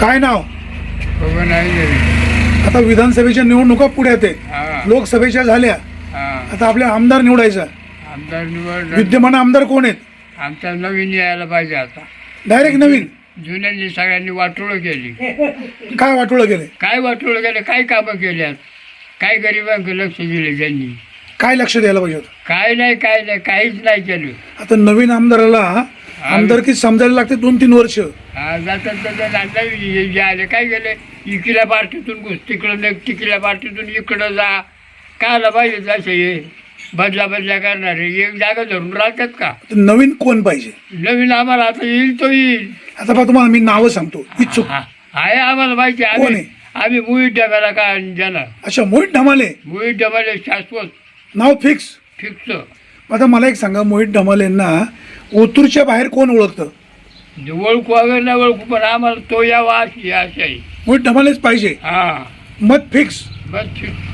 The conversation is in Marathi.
काय नाव? आता विधानसभेच्या निवडणुका पुढ्यात आहेत हा. लोकसभेच्या झाल्या. आता आपले आमदार निवडायचा. आमदार निवड विद्यमान आमदार कोण आहेत? आमचा नवीन यायला पाहिजे आता. डायरेक्ट नवीन? जुन्यांनी सगळ्यांनी वाटोळं केली. काय वाटोळं गेले काय वाटोळं केलं? काय कामं केल्यात काय गरिबांकडे लक्ष दिले त्यांनी काय लक्ष द्यायला पाहिजे काय नाही काय नाही काहीच नाही केलं. आता नवीन आमदाराला आमदारकी समजायला लागते? दोन तीन वर्ष. हा, जातात जातात आता जे आले. काय गेले इकडल्या पार्टीतून घुस तिकडं नाही तिकडल्या पार्टीतून इकडं जा. कायला पाहिजे जसे हे बदला बदला करणारे. एक जागा धरून राहतात का? तर नवीन कोण पाहिजे? नवीन आम्हाला आता येईल तो येईल. आता पहा तुम्हाला मी नावं सांगतो. इच्छुक. हा, आहे आम्हाला माहिती. आहे. कोण आम्ही आम्ही मुळी डब्याला काय देणार अच्छा मोहित ढमाले. मुळी डब्याला शाश्वत. नाव फिक्स. फिक्स. आता मला एक सांगा मोहित ढमालेंना ओतूरच्या बाहेर कोण ओळखतं? ओळखू वगैरे नाही ओळखू पण आम्हाला तो यावा अशी आहे. मोहित ढमालेच पाहिजे. हा. मत फिक्स. बस फिक्स.